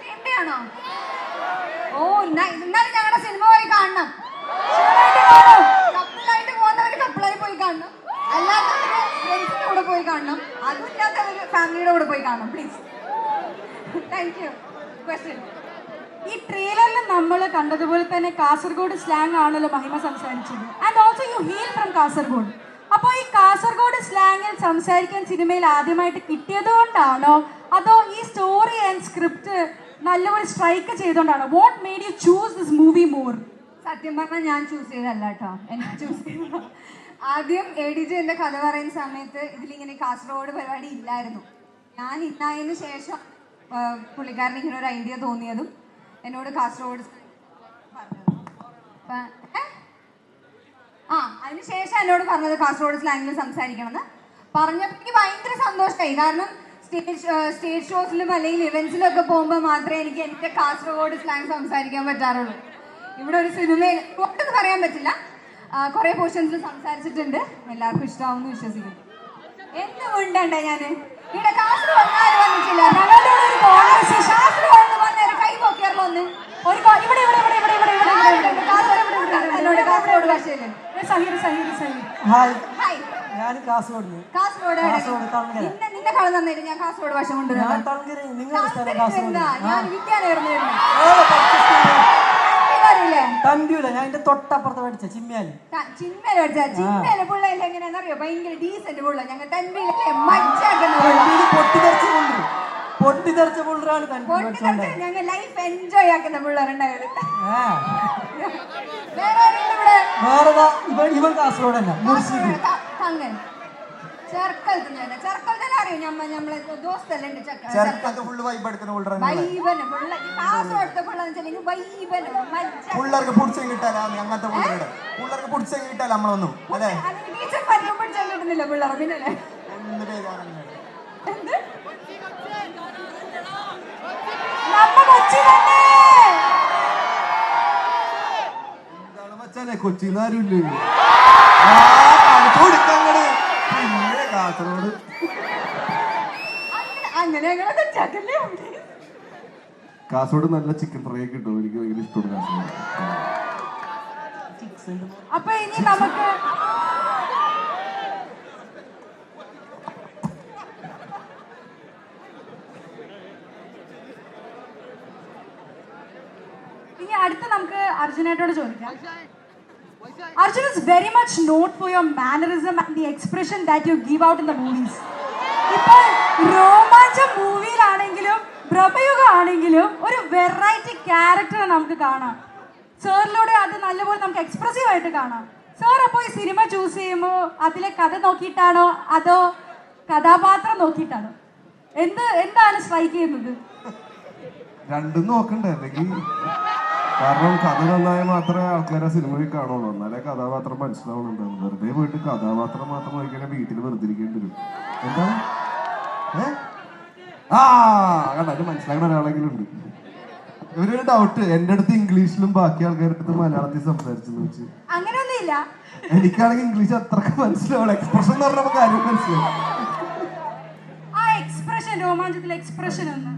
സിനിമയാണോ? ഓ എന്നാലും ഞങ്ങളുടെ സിനിമ പോയി കാണണം. കപ്പിളായിട്ട് പോകുന്നവര് കപ്പിളായി പോയി കാണണം. അല്ലാത്തവര് ഫ്രണ്ട്സിന്റെ കൂടെ പോയി കാണണം. അതും ഇല്ലാത്തവര് ഫാമിലിയുടെ കൂടെ പോയി കാണണം പ്ലീസ് താങ്ക് യു ക്വസ്റ്റ്യൻ ഈ ട്രെയിലറിൽ നമ്മൾ കണ്ടതുപോലെ തന്നെ കാസർഗോഡ് സ്ലാങ് ആണല്ലോ മഹിമ സംസാരിച്ചത്. And also you hail from Kasaragod. അപ്പോൾ ഈ കാസർഗോഡ് സ്ലാങ്ങിൽ സംസാരിക്കാൻ സിനിമയിൽ ആദ്യമായിട്ട് കിട്ടിയത് കൊണ്ടാണോ അതോ ഈ സ്റ്റോറി ആൻഡ് സ്ക്രിപ്റ്റ് നല്ലപോലെ strike ചെയ്തോണ്ടാണ് what made you choose this movie more സത്യം പറഞ്ഞാൽ ഞാൻ ചൂസ് ചെയ്തല്ല കേട്ടോ. എനിക്ക് ചൂസ് ആദ്യം എ ഡി ജി എന്റെ കഥ പറയുന്ന സമയത്ത് ഇതിലിങ്ങനെ കാസർഗോഡ് പരിപാടി ഇല്ലായിരുന്നു. ഞാൻ ഇന്നായതിനു ശേഷം പുള്ളിക്കാരൻ ഇങ്ങനെ ഒരു ഐഡിയ തോന്നിയതും എന്നോട് കാസർഗോഡ് ആ അതിനുശേഷം എന്നോട് പറഞ്ഞത് കാസർഗോഡ് സ്ലാങ്ങിൽ സംസാരിക്കണമെന്ന്. പറഞ്ഞപ്പോൾ എനിക്ക് ഭയങ്കര സന്തോഷമായി കാരണം സ്റ്റേജ് സ്റ്റേജ് ഷോസിലും അല്ലെങ്കിൽ ഇവൻസിലൊക്കെ പോകുമ്പോൾ മാത്രമേ എനിക്ക് എന്റെ കാസർഗോഡ് സ്ലാങ് സംസാരിക്കാൻ പറ്റാറുള്ളൂ ഇവിടെ ഒരു സിനിമയിൽ ഒട്ടും പറയാൻ പറ്റില്ല കുറെ പോർഷൻസിൽ സംസാരിച്ചിട്ടുണ്ട് എല്ലാവർക്കും ഇഷ്ടമാവുമെന്ന് വിശ്വസിക്കുന്നു എന്നും ഉണ്ടണ്ട ഞാൻ ഇവിടെ കാസർഗോഡ് കൈ ഒരു ഇവിടെ ഇവിടെ ഇവിടെ ഇവിടെ ഇവിടെ ഇവിടെ കാസർഗോഡ് കാസർഗോഡ് ഭാഷയിൽ സഹീർ സഹീർ സഹീർ ഹായ് ഞാൻ നിന്നെ നിന്നെ ഞാൻ ഞാൻ ഞാൻ എന്റെ തൊട്ടപ്പുറത്ത് പഠിച്ച ചിമ്മേൽ. ചിമ്മേൽ പഠിച്ച എങ്ങനെയാണെന്നറിയോ? ഡീസന്റ് ഞങ്ങൾ വേറെ ഇവൻ കാസർഗോഡ്. തന്നെ മുർഷിദ്. അങ്ങനെ ചെറുക്കലത്ത് തന്നെ ചെറുക്കലത്തിൽ അറിയോ ഞമ്മ നമ്മളെ ദോസ്തല്ലേ ഉണ്ട് ചെക്ക ചെറുക്കത്ത് ഫുള്ള് വൈബ് എടുക്കുന്ന പിള്ളേർ വൈബന് പിള്ള കാസർഗോഡത്തെ പിള്ള വെച്ചാൽ വൈബന് മജ്ജ പിള്ളേർക്ക് പിടിച്ചും കിട്ടാല അങ്ങനത്തെ പിള്ളേരുടെ പിള്ളേർക്ക് പിടിച്ചും കിട്ടാല നമ്മളൊന്നും അല്ലേ? ടീച്ചർ പഠിക്കും പിടിച്ചാൽ കിട്ടുന്നില്ല പിള്ളേർ പിന്നെ ഒന്ന് പേരാണ് നമ്മ കൊച്ചി തന്നെ. എന്താണ് മച്ചാനെ? കൊച്ചിന്ന് ആരുമില്ലേ? അങ്ങനെ തെറ്റാക്കല്ലേ കാസർഗോഡ് നല്ല ചിക്കൻ ഫ്രൈ ഒക്കെ കിട്ടും. എനിക്ക് ഭയങ്കര ഇഷ്ടമാണ് കാസർഗോഡ്. അപ്പൊ ഇനി നമുക്ക് ഇനി അടുത്ത് നമുക്ക് അർജുനായിട്ടോട് ചോദിക്കാം. Arjun is very much known for your mannerism and the expression that you give out in the movies. ഇപ്പോൾ രോമാഞ്ചം മൂവിയിലാണെങ്കിലും പ്രഭയുഗം ആണെങ്കിലും ഒരു വെറൈറ്റി ക്യാരക്ടർ നമുക്ക് കാണാം. സാറിലൂടെ അത് നല്ലപോലെ നമുക്ക് എക്സ്പ്രസീവ് ആയിട്ട് കാണാം. സാർ അപ്പോൾ ഈ സിനിമ ചൂസ് ചെയ്യുമ്പോൾ അതിലെ കഥ നോക്കിയിട്ടാണോ? അതോ കഥാപാത്രം നോക്കിയിട്ടാണോ? എന്ത് എന്താണ് സ്ട്രൈക്ക് ചെയ്യുന്നത്? രണ്ടും നോക്കണ്ടേ? അല്ലെങ്കിൽ കാരണം കഥ നന്നായ മാത്രമേ ആൾക്കാരെ സിനിമയിൽ കാണുള്ളൂ. എന്നാലേ കഥാപാത്രം മനസ്സിലാവുന്നുണ്ടാവും വെറുതെ പോയിട്ട് കഥാപാത്രം മാത്രം നോക്കിയാൽ വീട്ടിൽ വെറുതെ ഇരിക്കേണ്ടി വരും. എന്താ? ഏ? ആ കണ്ട? അത് മനസ്സിലാക്കുന്ന ഒരാളെങ്കിലും ഉണ്ട്. ഒരു ഡൗട്ട് എന്റെ അടുത്ത് ഇംഗ്ലീഷിലും ബാക്കി ആൾക്കാരുടെ അടുത്ത് മലയാളത്തിൽ സംസാരിച്ചെന്ന് വെച്ച്. അങ്ങനെയൊന്നുമില്ല. എനിക്കാണെങ്കിൽ ഇംഗ്ലീഷ് അത്രയ്ക്ക് മനസ്സിലാവും എക്സ്പ്രഷൻ എന്ന് പറഞ്ഞപ്പോ കാര്യം മനസ്സിലാവും ആ എക്സ്പ്രഷൻ രോമാഞ്ചത്തിലെ എക്സ്പ്രഷൻ ഒന്ന്.